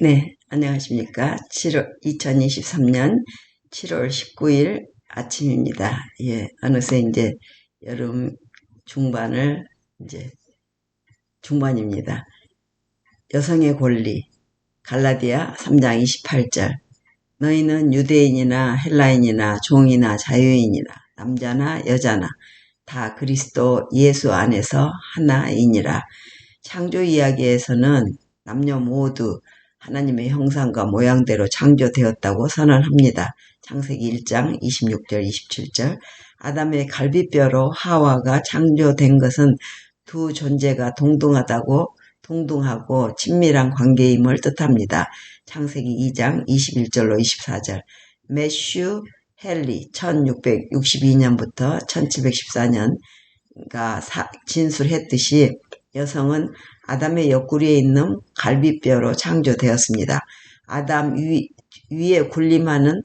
네, 안녕하십니까. 7월, 2023년 7월 19일 아침입니다. 예, 어느새 이제 여름 중반을 이제 중반입니다. 여성의 권리, 갈라디아 3장 28절. 너희는 유대인이나 헬라인이나 종이나 자유인이나 남자나 여자나 다 그리스도 예수 안에서 하나이니라. 창조 이야기에서는 남녀 모두 하나님의 형상과 모양대로 창조되었다고 선언합니다. 창세기 1장 26절 27절 아담의 갈비뼈로 하와가 창조된 것은 두 존재가 동등하다고 동등하고 친밀한 관계임을 뜻합니다. 창세기 2장 21절로 24절 매슈 헨리 1662년부터 1714년가 진술했듯이 여성은 아담의 옆구리에 있는 갈비뼈로 창조되었습니다. 아담 위, 위에 군림하는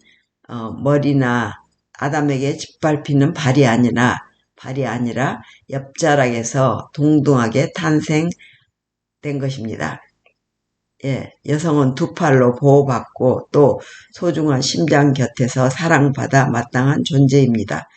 어, 머리나 아담에게 짓밟히는 발이 아니라 발이 아니라 옆자락에서 동등하게 탄생된 것입니다. 예, 여성은 두 팔로 보호받고 또 소중한 심장 곁에서 사랑받아 마땅한 존재입니다.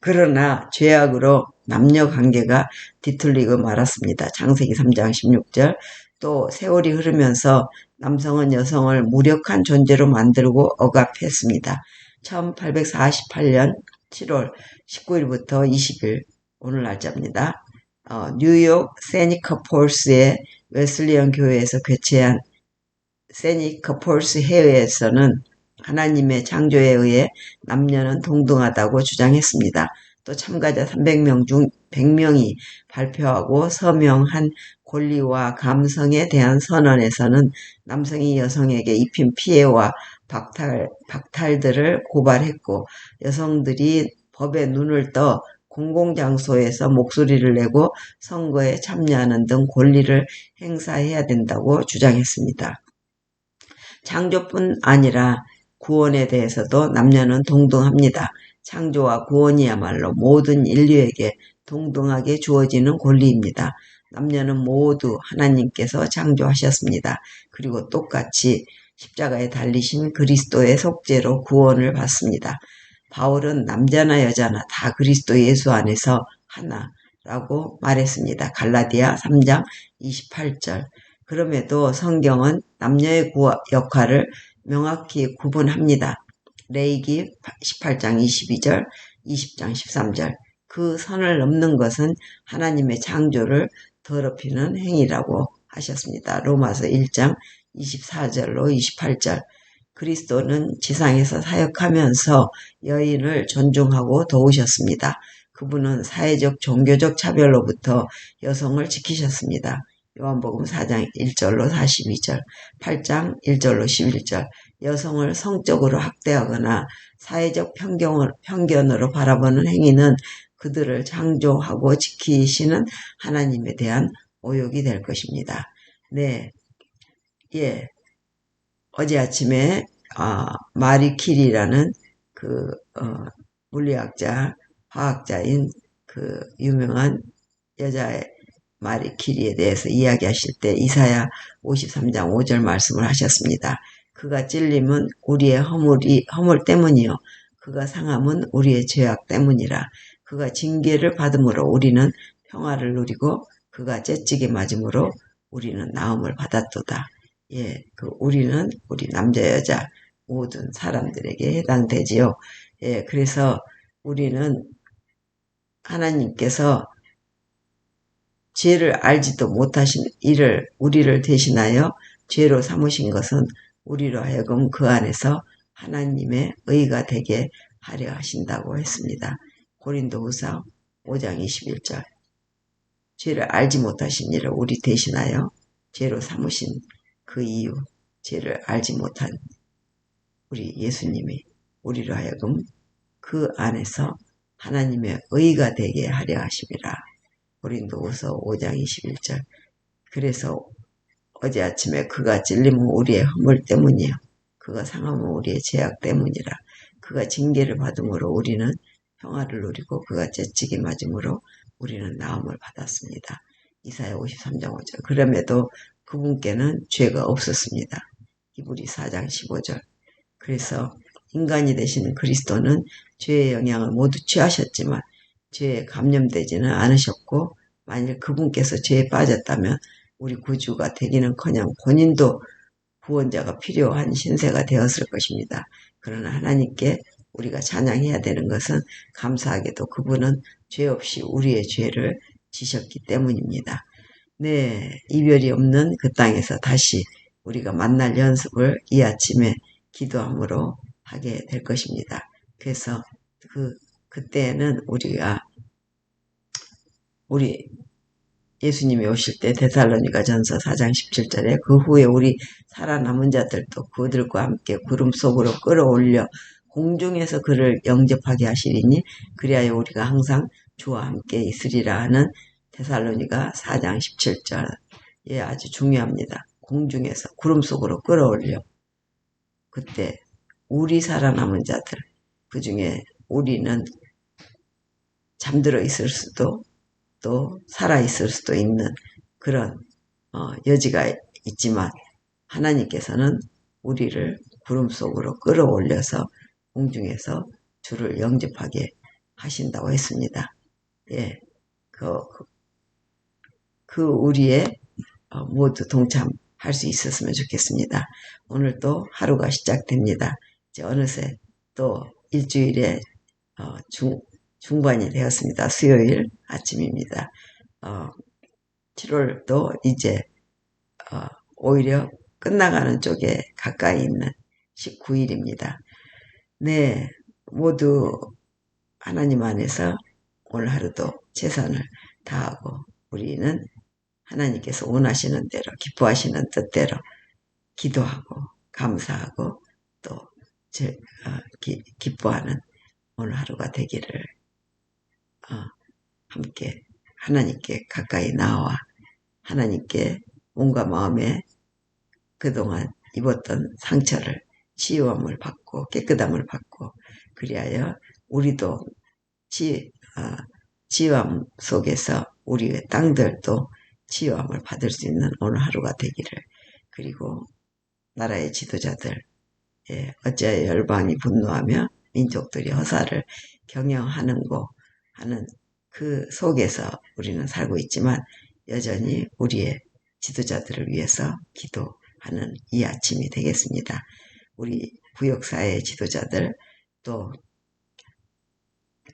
그러나 죄악으로 남녀 관계가 뒤틀리고 말았습니다. 창세기 3장 16절 또 세월이 흐르면서 남성은 여성을 무력한 존재로 만들고 억압했습니다. 1848년 7월 19일부터 20일 오늘 날짜입니다. 어, 뉴욕 세니커 폴스의 웨슬리언 교회에서 개최한 세니커 폴스 해외에서는 하나님의 창조에 의해 남녀는 동등하다고 주장했습니다. 또 참가자 300명 중 100명이 발표하고 서명한 권리와 감성에 대한 선언에서는 남성이 여성에게 입힌 피해와 박탈, 박탈들을 고발했고 여성들이 법에 눈을 떠 공공장소에서 목소리를 내고 선거에 참여하는 등 권리를 행사해야 된다고 주장했습니다. 창조뿐 아니라 구원에 대해서도 남녀는 동등합니다. 창조와 구원이야말로 모든 인류에게 동등하게 주어지는 권리입니다. 남녀는 모두 하나님께서 창조하셨습니다. 그리고 똑같이 십자가에 달리신 그리스도의 속죄로 구원을 받습니다. 바울은 남자나 여자나 다 그리스도 예수 안에서 하나라고 말했습니다. 갈라디아 3장 28절. 그럼에도 성경은 남녀의 역할을 명확히 구분합니다. 레이기 18장 22절, 20장 13절. 그 선을 넘는 것은 하나님의 창조를 더럽히는 행위라고 하셨습니다. 로마서 1장 24절로 28절. 그리스도는 지상에서 사역하면서 여인을 존중하고 도우셨습니다. 그분은 사회적 종교적 차별로부터 여성을 지키셨습니다. 요한복음 4장 1절로 42절, 8장 1절로 11절, 여성을 성적으로 학대하거나 사회적 편견을, 편견으로 바라보는 행위는 그들을 창조하고 지키시는 하나님에 대한 오욕이 될 것입니다. 네, 예. 어제 아침에 어, 마리 킬이라는 그 어, 물리학자, 화학자인 그 유명한 여자의 마리 킬리에 대해서 이야기하실 때 이사야 53장 5절 말씀을 하셨습니다. 그가 찔림은 우리의 허물이 허물 때문이요 그가 상함은 우리의 죄악 때문이라 그가 징계를 받음으로 우리는 평화를 누리고 그가 째찌게 맞음으로 우리는 나음을 받았도다. 예, 그 우리는 우리 남자 여자 모든 사람들에게 해당되지요. 예, 그래서 우리는 하나님께서 죄를 알지도 못하신 이를 우리를 대신하여 죄로 삼으신 것은 우리로 하여금 그 안에서 하나님의 의가 되게 하려 하신다고 했습니다. 고린도후서 5장 21절 죄를 알지 못하신 이를 우리 대신하여 죄로 삼으신 그 이유 죄를 알지 못한 우리 예수님이 우리로 하여금 그 안에서 하나님의 의가 되게 하려 하심이라. 고린도후서 5장 21절 그래서 어제 아침에 그가 찔림은 우리의 허물 때문이요. 그가 상함은 우리의 죄악 때문이라. 그가 징계를 받음으로 우리는 평화를 누리고 그가 재치기 맞음으로 우리는 나음을 받았습니다. 이사야 53장 5절 그럼에도 그분께는 죄가 없었습니다. 히브리 4장 15절. 그래서 인간이 되시는 그리스도는 죄의 영향을 모두 취하셨지만 죄에 감염되지는 않으셨고 만일 그분께서 죄에 빠졌다면 우리 구주가 되기는커녕 본인도 구원자가 필요한 신세가 되었을 것입니다. 그러나 하나님께 우리가 찬양해야 되는 것은 감사하게도 그분은 죄 없이 우리의 죄를 지셨기 때문입니다. 네, 이별이 없는 그 땅에서 다시 우리가 만날 연습을 이 아침에 기도함으로 하게 될 것입니다. 그래서 그, 그때는 우리가 우리 예수님이 오실 때 데살로니가 전서 4장 17절에 그 후에 우리 살아남은 자들도 그들과 함께 구름 속으로 끌어올려 공중에서 그를 영접하게 하시리니 그리하여 우리가 항상 주와 함께 있으리라 하는 데살로니가 4장 17절 예 아주 중요합니다. 공중에서 구름 속으로 끌어올려 그때 우리 살아남은 자들 그 중에 우리는 잠들어 있을 수도 또 살아있을 수도 있는 그런 어, 여지가 있지만 하나님께서는 우리를 구름 속으로 끌어올려서 공중에서 주를 영접하게 하신다고 했습니다. 예, 그, 그, 그 우리의 어, 모두 동참할 수 있었으면 좋겠습니다. 오늘 또 하루가 시작됩니다. 이제 어느새 또 일주일에 어, 중, 중반이 되었습니다. 수요일 아침입니다. 어, 7월도 이제 어, 오히려 끝나가는 쪽에 가까이 있는 19일입니다. 네, 모두 하나님 안에서 오늘 하루도 최선을 다하고 우리는 하나님께서 원하시는 대로 기뻐하시는 뜻대로 기도하고 감사하고 또 제, 어, 기, 기뻐하는 오늘 하루가 되기를 어, 함께 하나님께 가까이 나와 하나님께 온갖 마음에 그동안 입었던 상처를 치유함을 받고 깨끗함을 받고 그리하여 우리도 치, 어, 치유함 속에서 우리의 땅들도 치유함을 받을 수 있는 오늘 하루가 되기를. 그리고 나라의 지도자들 예, 어찌하여 열방이 분노하며 민족들이 허사를 경영하는 거 하는 그 속에서 우리는 살고 있지만 여전히 우리의 지도자들을 위해서 기도하는 이 아침이 되겠습니다. 우리 구역사의 지도자들 또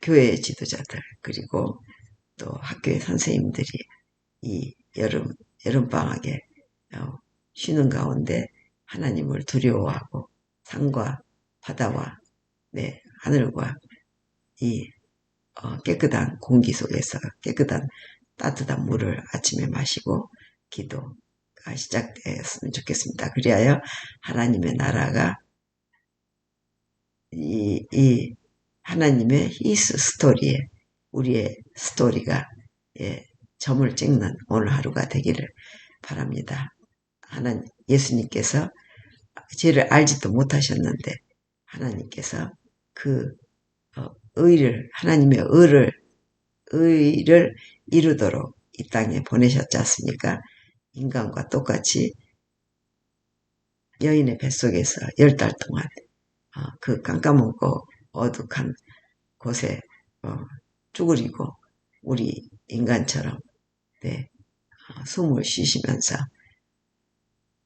교회의 지도자들 그리고 또 학교의 선생님들이 이 여름 여름방학에 어, 쉬는 가운데 하나님을 두려워하고 산과 바다와 네, 하늘과 이 어, 깨끗한 공기 속에서 깨끗한 따뜻한 물을 아침에 마시고 기도가 시작되었으면 좋겠습니다. 그리하여 하나님의 나라가 이, 이 하나님의 히스 스토리에 우리의 스토리가 예, 점을 찍는 오늘 하루가 되기를 바랍니다. 하나님 예수님께서 죄를 알지도 못하셨는데 하나님께서 그 어, 의를 하나님의 의를 의를 이루도록 이 땅에 보내셨지 않습니까? 인간과 똑같이 여인의 뱃속에서 열 달 동안 어, 그 깜깜하고 어둑한 곳에 어, 쭈그리고 우리 인간처럼 네, 어, 숨을 쉬시면서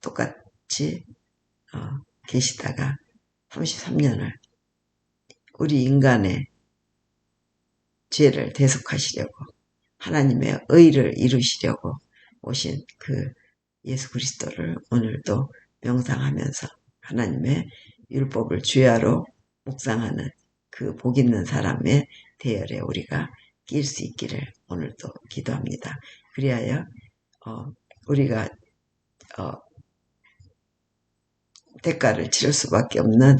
똑같이 계시다가 33년을 우리 인간의 죄를 대속하시려고 하나님의 의를 이루시려고 오신 그 예수 그리스도를 오늘도 명상하면서 하나님의 율법을 주야로 묵상하는 그 복 있는 사람의 대열에 우리가 낄 수 있기를 오늘도 기도합니다. 그리하여 어, 우리가 어, 대가를 치를 수밖에 없는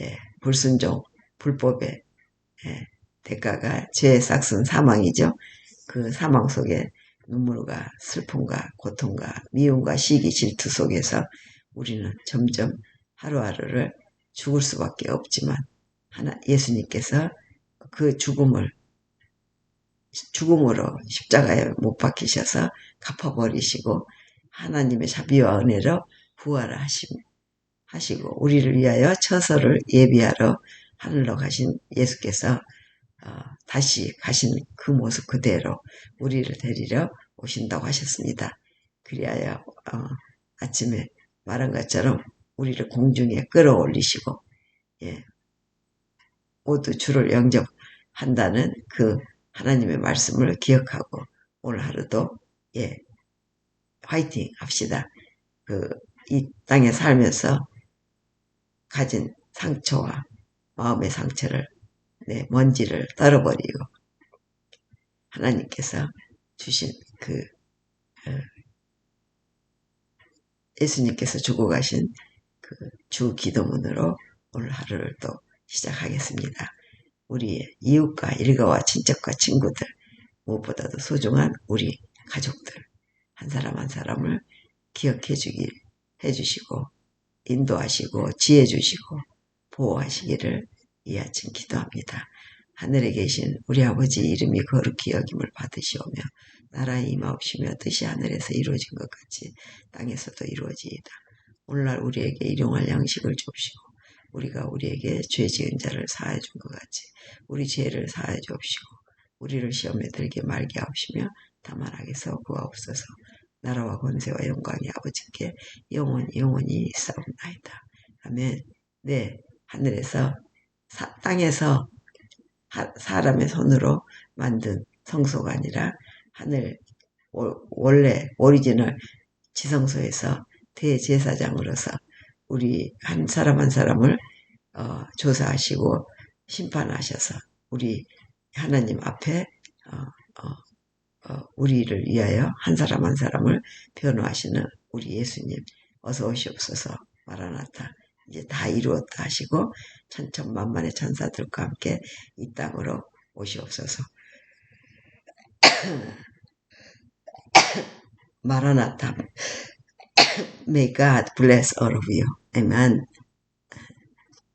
예, 불순종, 불법의 예, 대가가 죄의 싹슨 사망이죠. 그 사망 속에 눈물과 슬픔과 고통과 미움과 시기 질투 속에서 우리는 점점 하루하루를 죽을 수밖에 없지만 하나 예수님께서 그 죽음을 죽음으로 십자가에 못 박히셔서 갚아버리시고 하나님의 자비와 은혜로 부활하심 하시고 우리를 위하여 처소를 예비하러 하늘로 가신 예수께서 어, 다시 가신 그 모습 그대로 우리를 데리러 오신다고 하셨습니다. 그리하여 어, 아침에 말한 것처럼 우리를 공중에 끌어올리시고 예, 모두 주를 영접한다는 그 하나님의 말씀을 기억하고 오늘 하루도 예 화이팅 합시다. 그 이 땅에 살면서 가진 상처와 마음의 상처를 네, 먼지를 떨어버리고 하나님께서 주신 그 어, 예수님께서 주고 가신 그 주 기도문으로 오늘 하루를 또 시작하겠습니다. 우리의 이웃과 일가와 친척과 친구들 무엇보다도 소중한 우리 가족들 한 사람 한 사람을 기억해 주길 해주시고 인도하시고 지혜 주시고 보호하시기를 이 아침 기도합니다. 하늘에 계신 우리 아버지 이름이 거룩히 여김을 받으시오며 나라의 임하옵시며 뜻이 하늘에서 이루어진 것 같이 땅에서도 이루어지이다. 오늘날 우리에게 일용할 양식을 주옵시고 우리가 우리에게 죄 지은 자를 사하여 준것 같이 우리 죄를 사하여 주옵시고 우리를 시험에 들게 말게 하옵시며 다만 악에서 구하옵소서 나라와 권세와 영광이 아버지께 영원 영원히 싸움나이다. 아멘. 네, 하늘에서 사, 땅에서 하, 사람의 손으로 만든 성소가 아니라 하늘 원래 오리지널 지성소에서 대제사장으로서 우리 한 사람 한 사람을 어, 조사하시고 심판하셔서 우리 하나님 앞에 어, 어, 어, 우리를 위하여 한 사람 한 사람을 변호하시는 우리 예수님 어서 오시옵소서 마라나타 이제 다 이루었다 하시고 천천만만의 천사들과 함께 이 땅으로 오시옵소서 마라나타 May God bless all of you. Amen.